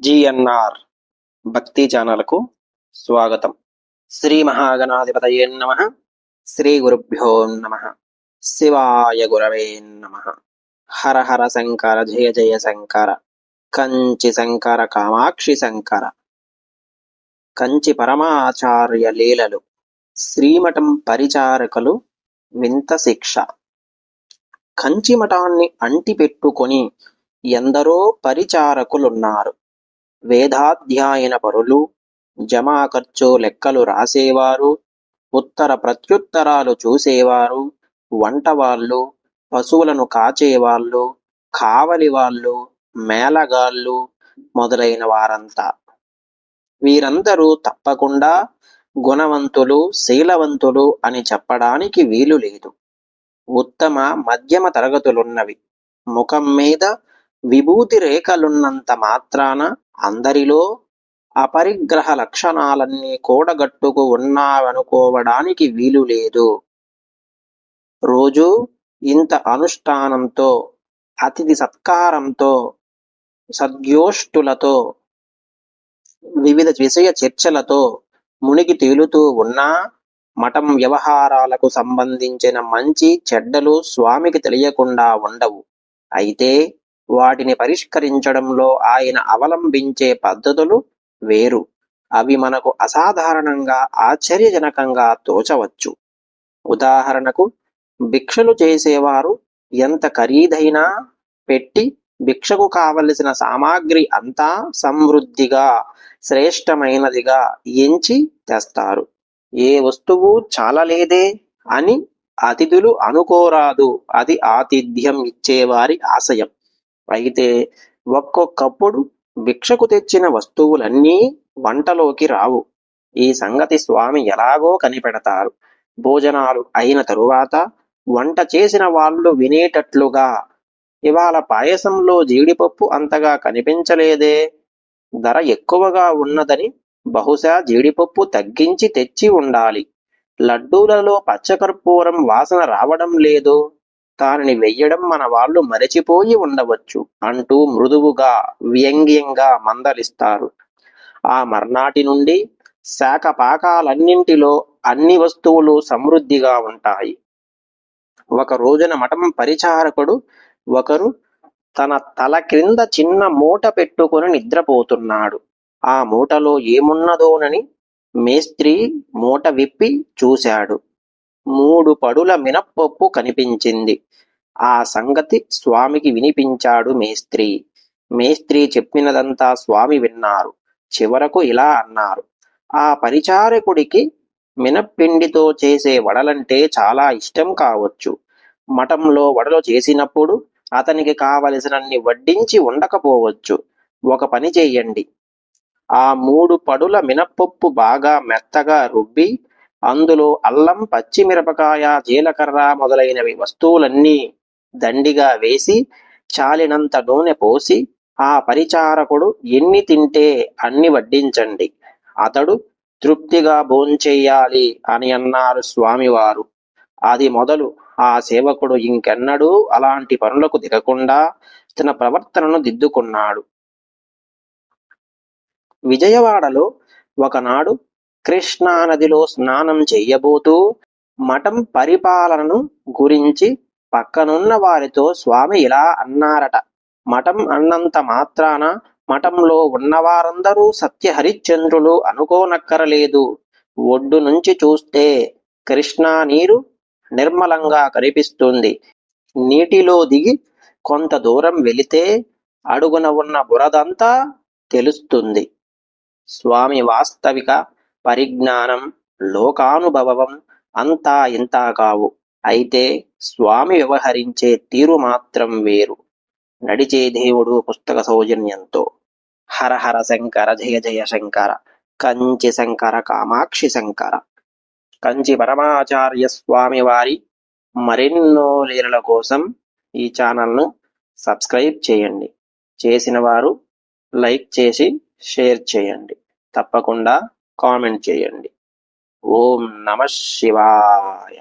GNR భక్తి ఛానల్కు స్వాగతం. శ్రీ మహాగణాధిపతయే నమ. శ్రీ గురుభ్యో నమ. శివాయ గురవే నమ. హర హర శంకర జయ జయ శంకర కంచి శంకర కామాక్షి శంకర కంచి పరమాచార్య లీలలు శ్రీమఠం పరిచారకులు వింత శిక్ష. కంచి మఠాన్ని అంటిపెట్టుకొని ఎందరో పరిచారకులున్నారు. వేదాధ్యాయన పరులు. జమా ఖర్చు లెక్కలు రాసేవారు. ఉత్తర ప్రత్యుత్తరాలు చూసేవారు. వంట వాళ్ళు పశువులను కాచేవాళ్ళు కావలి వాళ్ళు మేళగాళ్ళు మొదలైన వారంతా. వీరందరూ తప్పకుండా గుణవంతులు శీలవంతులు అని చెప్పడానికి వీలు లేదు. ఉత్తమ మధ్యమ తరగతులున్నవి. ముఖం మీద విభూతి రేఖలున్నంత మాత్రాన అందరిలో అపరిగ్రహ లక్షణాలన్నీ కూడగట్టుకు ఉన్నావనుకోవడానికి వీలు లేదు. రోజు ఇంత అనుష్ఠానంతో అతిథి సత్కారంతో సద్యోష్టులతో వివిధ విషయ చర్చలతో మునిగి తేలుతూ ఉన్నా మఠం వ్యవహారాలకు సంబంధించిన మంచి చెడ్డలు స్వామికి తెలియకుండా ఉండవు. అయితే వాటిని పరిష్కరించడంలో ఆయన అవలంబించే పద్ధతులు వేరు. అవి మనకు అసాధారణంగా ఆశ్చర్యజనకంగా తోచవచ్చు. ఉదాహరణకు భిక్షలు చేసేవారు ఎంత ఖరీదైనా పెట్టి భిక్షకు కావలసిన సామాగ్రి అంతా సమృద్ధిగా శ్రేష్టమైనదిగా ఎంచి తెస్తారు. ఏ వస్తువు చాలలేదే అని అతిథులు అనుకోరాదు. అది ఆతిథ్యం ఇచ్చేవారి ఆశయం. అయితే ఒక్కొక్కప్పుడు భిక్షకు తెచ్చిన వస్తువులన్నీ వంటలోకి రావు. ఈ సంగతి స్వామి ఎలాగో కనిపెడతారు. భోజనాలు అయిన తరువాత వంట చేసిన వాళ్ళు వినేటట్లుగా ఇవాళ పాయసంలో జీడిపప్పు అంతగా కనిపించలేదే. ధర ఎక్కువగా ఉన్నదని బహుశా జీడిపప్పు తగ్గించి తెచ్చి ఉండాలి. లడ్డూలలో పచ్చకర్పూరం వాసన రావడం లేదు. తానని వెయ్యడం మన వాళ్ళు మరచిపోయి ఉండవచ్చు అంటూ మృదువుగా వ్యంగ్యంగా మందలిస్తారు. ఆ మర్నాటి నుండి శాఖ పాకాలన్నింటిలో అన్ని వస్తువులు సమృద్ధిగా ఉంటాయి. ఒక రోజున మఠం పరిచారకుడు ఒకరు తన తల క్రింద చిన్న మూట పెట్టుకుని నిద్రపోతున్నాడు. ఆ మూటలో ఏమున్నదోనని మేస్త్రి మూట విప్పి చూశాడు. మూడు పడుల మినప్పప్పు కనిపించింది. ఆ సంగతి స్వామికి వినిపించాడు మేస్త్రి. మేస్త్రి చెప్పినదంతా స్వామి విన్నారు. చివరకు ఇలా అన్నారు. ఆ పరిచారకుడికి మినప్పిండితో చేసే వడలంటే చాలా ఇష్టం కావచ్చు. మఠంలో వడలు చేసినప్పుడు అతనికి కావలసినన్ని వడ్డించి ఉండకపోవచ్చు. ఒక పని చేయండి. ఆ మూడు పడుల మినప్పప్పు బాగా మెత్తగా రుబ్బి అందులో అల్లం పచ్చిమిరపకాయ జీలకర్ర మొదలైనవి వస్తువులన్నీ దండిగా వేసి చాలినంత నూనె పోసి ఆ పరిచారకుడు ఎన్ని తింటే అన్ని వడ్డించండి. అతడు తృప్తిగా భోంచెయ్యాలి అని అన్నారు స్వామివారు. అది మొదలు ఆ సేవకుడు ఇంకెన్నడూ అలాంటి పనులకు దిగకుండా తన ప్రవర్తనను దిద్దుకున్నాడు. విజయవాడలో ఒకనాడు కృష్ణా నదిలో స్నానం చెయ్యబోతూ మఠం పరిపాలనను గురించి పక్కనున్న వారితో స్వామి ఇలా అన్నారట. మఠం అన్నంత మాత్రాన మఠంలో ఉన్నవారందరూ సత్యహరిశ్చంద్రులు అనుకోనక్కరలేదు. ఒడ్డు నుంచి చూస్తే కృష్ణా నీరు నిర్మలంగా కనిపిస్తుంది. నీటిలో దిగి కొంత దూరం వెళితే అడుగున ఉన్న బురదంతా తెలుస్తుంది. స్వామి వాస్తవిక పరిజ్ఞానం లోకానుభవం అంతా ఇంతా కావు. అయితే స్వామి వ్యవహరించే తీరు మాత్రం వేరు. నడిచే దేవుడు పుస్తక సౌజన్యంతో. హర హర శంకర జయ జయ శంకర కంచి శంకర కామాక్షి శంకర. కంచి పరమాచార్య స్వామి వారి మరెన్నో లీలల కోసం ఈ ఛానల్ను సబ్స్క్రైబ్ చేయండి. చేసిన వారు లైక్ చేసి షేర్ చేయండి. తప్పకుండా కామెంట్ చేయండి. ఓం నమ శివాయ.